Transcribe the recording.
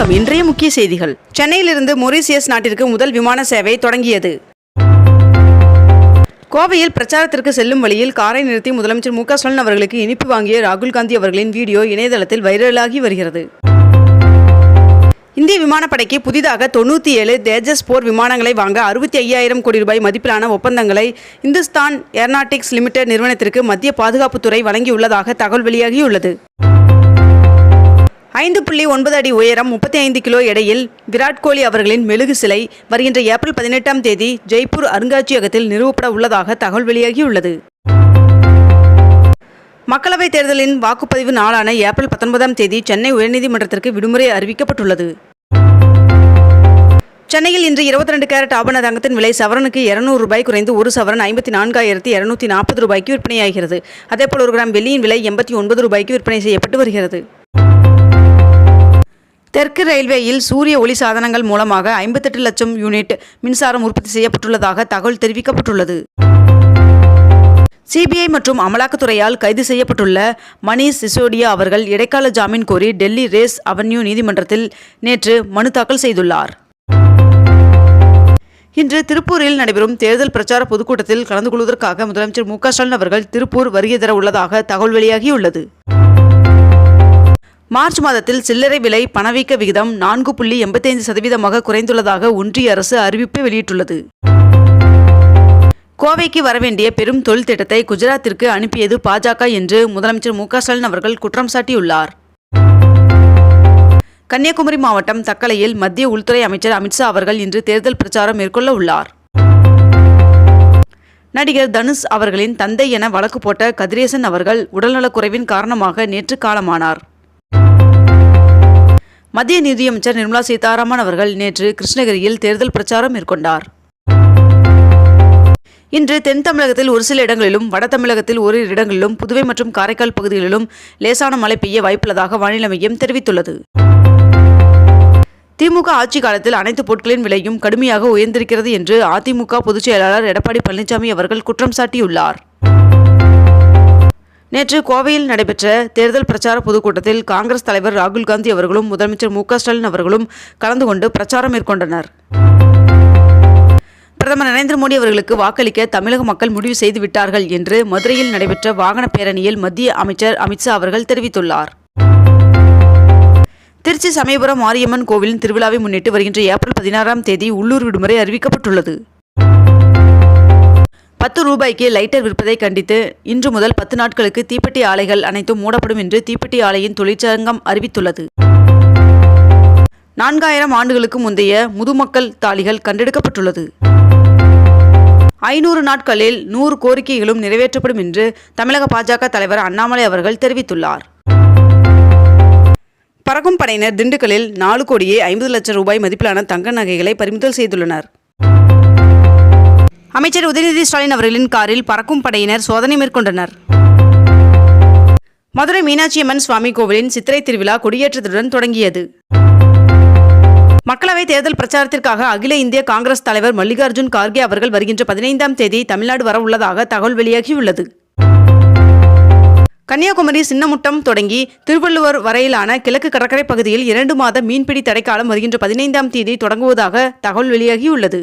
வணக்கம். இன்றைய முக்கிய செய்திகள். சென்னையிலிருந்து மொரீசியஸ் நாட்டிற்கு முதல் விமான சேவை தொடங்கியது. கோவையில் பிரச்சாரத்திற்கு செல்லும் வழியில் காரை நிறுத்தி முதலமைச்சர் மு க ஸ்டாலின் அவர்களுக்கு இனிப்பு வாங்கிய ராகுல் காந்தி அவர்களின் வீடியோ இணையதளத்தில் வைரலாகி வருகிறது. இந்திய விமானப்படைக்கு புதிதாக தொண்ணூற்றி ஏழு தேஜஸ் போர் விமானங்களை வாங்க அறுபத்தி ஐயாயிரம் கோடி ரூபாய் மதிப்பிலான ஒப்பந்தங்களை இந்துஸ்தான் ஏர்நாட்டிக்ஸ் லிமிடெட் நிறுவனத்திற்கு மத்திய பாதுகாப்புத்துறை வழங்கியுள்ளதாக தகவல் வெளியாகியுள்ளது. ஐந்து புள்ளி ஒன்பது அடி உயரம் முப்பத்தி ஐந்து கிலோ எடையில் விராட் கோலி அவர்களின் மெழுகு சிலை வருகின்ற ஏப்ரல் பதினெட்டாம் தேதி ஜெய்ப்பூர் அருங்காட்சியகத்தில் நிறுவப்பட உள்ளதாக தகவல் வெளியாகியுள்ளது. மக்களவைத் தேர்தலின் வாக்குப்பதிவு நாளான ஏப்ரல் பத்தொன்பதாம் தேதி சென்னை உயர்நீதிமன்றத்திற்கு விடுமுறை அறிவிக்கப்பட்டுள்ளது. சென்னையில் இன்று இருபத்தி ரெண்டு கேரட் ஆபண தங்கத்தின் விலை சவரனுக்கு இருநூறு ரூபாய் குறைந்து ஒரு சவரன் ஐம்பத்தி நான்காயிரத்தி இருநூத்தி நாற்பது ரூபாய்க்கு விற்பனையாகிறது. அதேபோல் ஒரு கிராம் வெள்ளியின் விலை எண்பத்தி ஒன்பது ரூபாய்க்கு விற்பனை செய்யப்பட்டு வருகிறது. தெற்கு ரயில்வேயில் சூரிய ஒளி சாதனங்கள் மூலமாக ஐம்பத்தெட்டு லட்சம் யூனிட் மின்சாரம் உற்பத்தி செய்யப்பட்டுள்ளதாக தகவல் தெரிவிக்கப்பட்டுள்ளது. சிபிஐ மற்றும் அமலாக்கத்துறையால் கைது செய்யப்பட்டுள்ள மணீஷ் சிசோடியா அவர்கள் இடைக்கால ஜாமீன் கோரி டெல்லி ரேஸ் அவென்யூ நீதிமன்றத்தில் நேற்று மனு தாக்கல் செய்துள்ளார். இன்று திருப்பூரில் நடைபெறும் தேர்தல் பிரச்சார பொதுக்கூட்டத்தில் கலந்து கொள்வதற்காக முதலமைச்சர் மு க ஸ்டாலின் அவர்கள் திருப்பூர் வருகை தர உள்ளதாக தகவல் வெளியாகியுள்ளது. மார்ச் மாதத்தில் சில்லறை விலை பணவீக்க விகிதம் நான்கு புள்ளி எண்பத்தைந்து சதவீதமாக குறைந்துள்ளதாக ஒன்றிய அரசு அறிவிப்பு வெளியிட்டுள்ளது. கோவைக்கு வரவேண்டிய பெரும் தொழில் திட்டத்தை குஜராத்திற்கு அனுப்பியது பாஜக என்று முதலமைச்சர் மு ஸ்டாலின் அவர்கள் குற்றம் சாட்டியுள்ளார். கன்னியாகுமரி மாவட்டம் தக்கலையில் மத்திய உள்துறை அமைச்சர் அமித்ஷா அவர்கள் இன்று தேர்தல் பிரச்சாரம் மேற்கொள்ள உள்ளார். நடிகர் தனுஷ் அவர்களின் தந்தை என வழக்கு போட்ட கதிரேசன் அவர்கள் உடல்நலக்குறைவின் காரணமாக நேற்று காலமானார். மத்திய நிதியமைச்சர் நிர்மலா சீதாராமன் அவர்கள் நேற்று கிருஷ்ணகிரியில் தேர்தல் பிரச்சாரம் மேற்கொண்டார். இன்று தென் தமிழகத்தில் ஒரு சில இடங்களிலும் வட தமிழகத்தில் ஓரிரு இடங்களிலும் புதுவை மற்றும் காரைக்கால் பகுதிகளிலும் லேசான மழை பெய்ய வாய்ப்புள்ளதாக வானிலை மையம் தெரிவித்துள்ளது. திமுக ஆட்சி காலத்தில் அனைத்து பொருட்களின் விலையும் கடுமையாக உயர்ந்திருக்கிறது என்று அதிமுக பொதுச் செயலாளர் எடப்பாடி பழனிசாமி அவர்கள் குற்றம் சாட்டியுள்ளார். நேற்று கோவையில் நடைபெற்ற தேர்தல் பிரச்சார பொதுக்கூட்டத்தில் காங்கிரஸ் தலைவர் ராகுல் காந்தி அவர்களும் முதலமைச்சர் மு ஸ்டாலின் அவர்களும் கலந்து கொண்டு பிரச்சாரம் மேற்கொண்டனர். பிரதமர் நரேந்திர மோடி அவர்களுக்கு வாக்களிக்க தமிழக மக்கள் முடிவு செய்து விட்டார்கள் என்று மதுரையில் நடைபெற்ற வாகன பேரணியில் மத்திய அமைச்சர் அமித்ஷா அவர்கள் தெரிவித்துள்ளார். திருச்சி சமயபுரம் மாரியம்மன் கோவிலின் திருவிழாவை முன்னிட்டு வருகின்ற ஏப்ரல் பதினாறாம் தேதி உள்ளூர் விடுமுறை அறிவிக்கப்பட்டுள்ளது. பத்து ரூபாய்க்கு லைட்டர் விற்பதை கண்டித்து இன்று முதல் பத்து நாட்களுக்கு தீப்பெட்டி ஆலைகள் அனைத்தும் மூடப்படும் என்று தீப்பெட்டி ஆலையின் தொழிற்சங்கம் அறிவித்துள்ளது. நான்காயிரம் ஆண்டுகளுக்கு முந்தைய முதுமக்கள் தாலிகள் கண்டெடுக்கப்பட்டுள்ளது. ஐநூறு நாட்களில் நூறு கோரிக்கைகளும் நிறைவேற்றப்படும் என்று தமிழக பாஜக தலைவர் அண்ணாமலை அவர்கள் தெரிவித்துள்ளார். பறக்கும் படையினர் திண்டுக்கல்லில் நாலு கோடியே ஐம்பது லட்சம் ரூபாய் மதிப்பிலான தங்க நகைகளை பறிமுதல் செய்துள்ளனர். அமைச்சர் உதயநிதி ஸ்டாலின் அவர்களின் காரில் பறக்கும் படையினர் சோதனை மேற்கொண்டனர். மதுரை மீனாட்சியம்மன் சுவாமி கோவிலின் சித்திரை திருவிழா கொடியேற்றத்துடன் தொடங்கியது. மக்களவைத் தேர்தல் பிரச்சாரத்திற்காக அகில இந்திய காங்கிரஸ் தலைவர் மல்லிகார்ஜுன் கார்கே அவர்கள் வருகின்ற பதினைந்தாம் தேதி தமிழ்நாடு வர உள்ளதாக தகவல் வெளியாகியுள்ளது. கன்னியாகுமரி சின்னமுட்டம் தொடங்கி திருவள்ளுவர் வரையிலான கிழக்கு கடற்கரை பகுதியில் இரண்டு மாத மீன்பிடி தடைக்காலம் வருகின்ற பதினைந்தாம் தேதி தொடங்குவதாக தகவல் வெளியாகியுள்ளது.